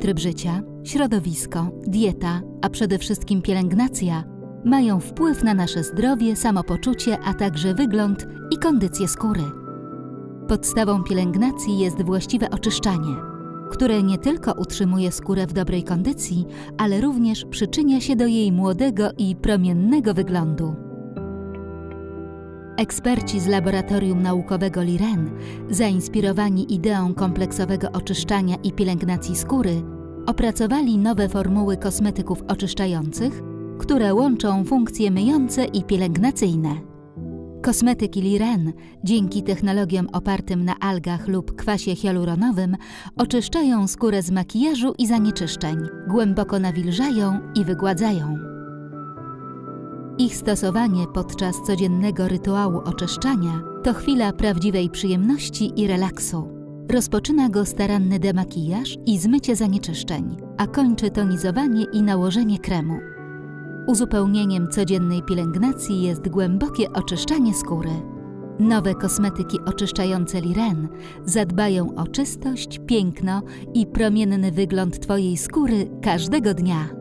tryb życia, środowisko, dieta, a przede wszystkim pielęgnacja mają wpływ na nasze zdrowie, samopoczucie, a także wygląd i kondycję skóry. Podstawą pielęgnacji jest właściwe oczyszczanie, które nie tylko utrzymuje skórę w dobrej kondycji, ale również przyczynia się do jej młodego i promiennego wyglądu. Eksperci z laboratorium naukowego Liren, zainspirowani ideą kompleksowego oczyszczania i pielęgnacji skóry, opracowali nowe formuły kosmetyków oczyszczających, które łączą funkcje myjące i pielęgnacyjne. Kosmetyki Liren, dzięki technologiom opartym na algach lub kwasie hialuronowym, oczyszczają skórę z makijażu i zanieczyszczeń, głęboko nawilżają i wygładzają. Ich stosowanie podczas codziennego rytuału oczyszczania to chwila prawdziwej przyjemności i relaksu. Rozpoczyna go staranny demakijaż i zmycie zanieczyszczeń, a kończy tonizowanie i nałożenie kremu. Uzupełnieniem codziennej pielęgnacji jest głębokie oczyszczanie skóry. Nowe kosmetyki oczyszczające Liren zadbają o czystość, piękno i promienny wygląd Twojej skóry każdego dnia.